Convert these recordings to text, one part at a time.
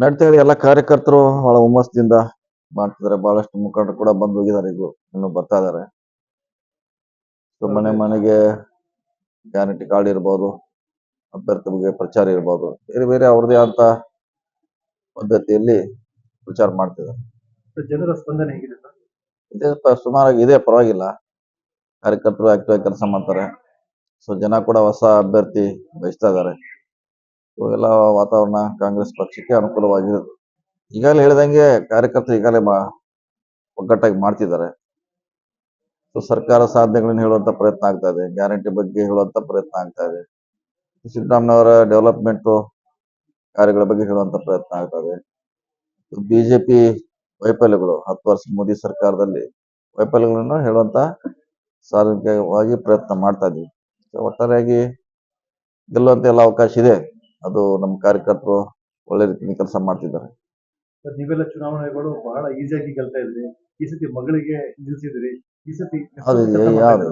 ನಡೀತಾ ಇದೆ. ಎಲ್ಲ ಕಾರ್ಯಕರ್ತರು ಬಹಳ ಹುಮ್ಮಸ್ದಿಂದ ಮಾಡ್ತಿದ್ದಾರೆ. ಬಹಳಷ್ಟು ಮುಖಂಡರು ಕೂಡ ಬಂದು ಹೋಗಿದ್ದಾರೆ. ಇದು ಇನ್ನು ಬರ್ತಾ ಇದಾರೆ ಸೊ ಮನೆ ಮನೆಗೆ ಗ್ಯಾರಂಟಿ ಕಾರ್ಡ್ ಇರ್ಬೋದು ಅಭ್ಯರ್ಥಿ ಬಗ್ಗೆ ಪ್ರಚಾರ ಇರ್ಬೋದು ಬೇರೆ ಬೇರೆ ಅವ್ರದೇ ಅಂತ ಪದ್ಧತಿಯಲ್ಲಿ ಪ್ರಚಾರ ಮಾಡ್ತಿದ್ದಾರೆ. ಜನರ ಸ್ಪಂದನೆ ಹೇಗಿದೆ ಇದೆ ಸುಮಾರಾಗಿ ಇದೆ. ಪರವಾಗಿಲ್ಲ. ಕಾರ್ಯಕರ್ತರು ಆಕ್ಟಿವ್ ಆಗಿ ಕೆಲಸ ಮಾಡ್ತಾರೆ. ಸೊ ಜನ ಕೂಡ ಹೊಸ ಅಭ್ಯರ್ಥಿ ಬಯಸ್ತಾ ಇದ್ದಾರೆ. ಸೊ ಎಲ್ಲ ವಾತಾವರಣ ಕಾಂಗ್ರೆಸ್ ಪಕ್ಷಕ್ಕೆ ಅನುಕೂಲವಾಗಿರೋದು. ಈಗಾಗಲೇ ಹೇಳಿದಂಗೆ ಕಾರ್ಯಕರ್ತರು ಈಗಾಗಲೇ ಮಾ ಒಗ್ಗಟ್ಟಾಗಿ ಮಾಡ್ತಿದ್ದಾರೆ. ಸೊ ಸರ್ಕಾರ ಸಾಧನೆಗಳನ್ನ ಹೇಳುವಂತ ಪ್ರಯತ್ನ ಆಗ್ತಾ ಇದೆ. ಗ್ಯಾರಂಟಿ ಬಗ್ಗೆ ಹೇಳುವಂತ ಪ್ರಯತ್ನ ಆಗ್ತಾ ಇದೆ. ಸಿದ್ದರಾಮಯ್ಯವರ ಡೆವಲಪ್ಮೆಂಟ್ ಕಾರ್ಯಗಳ ಬಗ್ಗೆ ಹೇಳುವಂತ ಪ್ರಯತ್ನ ಆಗ್ತಾ ಇದೆ. ಬಿಜೆಪಿ ವೈಫಲ್ಯಗಳು, ಹತ್ತು ವರ್ಷ ಮೋದಿ ಸರ್ಕಾರದಲ್ಲಿ ವೈಫಲ್ಯಗಳನ್ನು ಹೇಳುವಂತ ಸಾರ್ವಜನಿಕವಾಗಿ ಪ್ರಯತ್ನ ಮಾಡ್ತಾ ಇದ್ವಿ. ಒಟ್ಟಾರೆಯಾಗಿ ಗೆಲ್ಲುವಂತ ಎಲ್ಲ ಅವಕಾಶ ಇದೆ. ಅದು ನಮ್ಮ ಕಾರ್ಯಕರ್ತರು ಒಳ್ಳೆ ರೀತಿಯಲ್ಲಿ ಕೆಲಸ ಮಾಡ್ತಿದ್ದಾರೆ. ನೀವೆಲ್ಲ ಚುನಾವಣೆಗಳು ಬಹಳ ಈಸಿಯಾಗಿ ಗೆಲ್ತಾ ಇದ್ರಿ. ಈ ಸತಿ ಮಗಳಿಗೆ ನಿಲ್ಸಿದ್ರಿ. ಈ ಸತಿ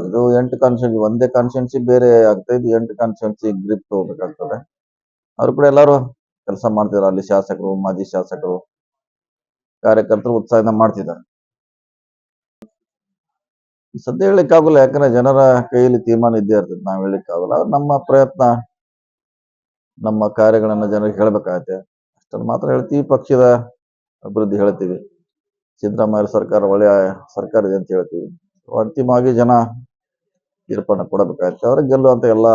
ಇದು ಎಂಟು ಕಾನ್ಸ್ಟೆನ್ಸಿ ಒಂದೇ ಕಾನ್ಸ್ಟೆನ್ಸಿ ಬೇರೆ ಆಗ್ತಾ ಇದ್ದು ಎಂಟು ಕಾನ್ಸ್ಟೆನ್ಸಿ ಗ್ರಿಪ್ ತಗೋಬೇಕಾಗ್ತದೆ. ಅವ್ರು ಕೂಡ ಎಲ್ಲರೂ ಕೆಲಸ ಮಾಡ್ತಿದ್ದಾರೆ. ಅಲ್ಲಿ ಶಾಸಕರು ಮಾಜಿ ಶಾಸಕರು ಕಾರ್ಯಕರ್ತರು ಉತ್ಸಾಹದಿಂದ ಮಾಡ್ತಿದ್ದಾರೆ. ಸದ್ಯ ಹೇಳಿಕ್ಕಾಗಲ್ಲ ಯಾಕಂದ್ರೆ ಜನರ ಕೈಯಲ್ಲಿ ತೀರ್ಮಾನ ಇದ್ದೇ ಇರ್ತದೆ. ನಾವ್ ಹೇಳಿಕ್ಕಾಗಲ್ಲ ನಮ್ಮ ಪ್ರಯತ್ನ ನಮ್ಮ ಕಾರ್ಯಗಳನ್ನ ಜನರಿಗೆ ಹೇಳ್ಬೇಕಾಗತ್ತೆ. ಅಷ್ಟನ್ನು ಮಾತ್ರ ಹೇಳ್ತೀವಿ, ಪಕ್ಷದ ಅಭಿವೃದ್ಧಿ ಹೇಳ್ತೀವಿ. ಸಿದ್ದರಾಮಯ್ಯ ಸರ್ಕಾರ ಒಳ್ಳೆಯ ಸರ್ಕಾರ ಇದೆ ಅಂತ ಹೇಳ್ತೀವಿ. ಅಂತಿಮವಾಗಿ ಜನ ತೀರ್ಪನ್ನು ಕೊಡಬೇಕಾಗತ್ತೆ, ಅವ್ರಿಗೆ ಗೆಲ್ಲುವಂತ ಎಲ್ಲ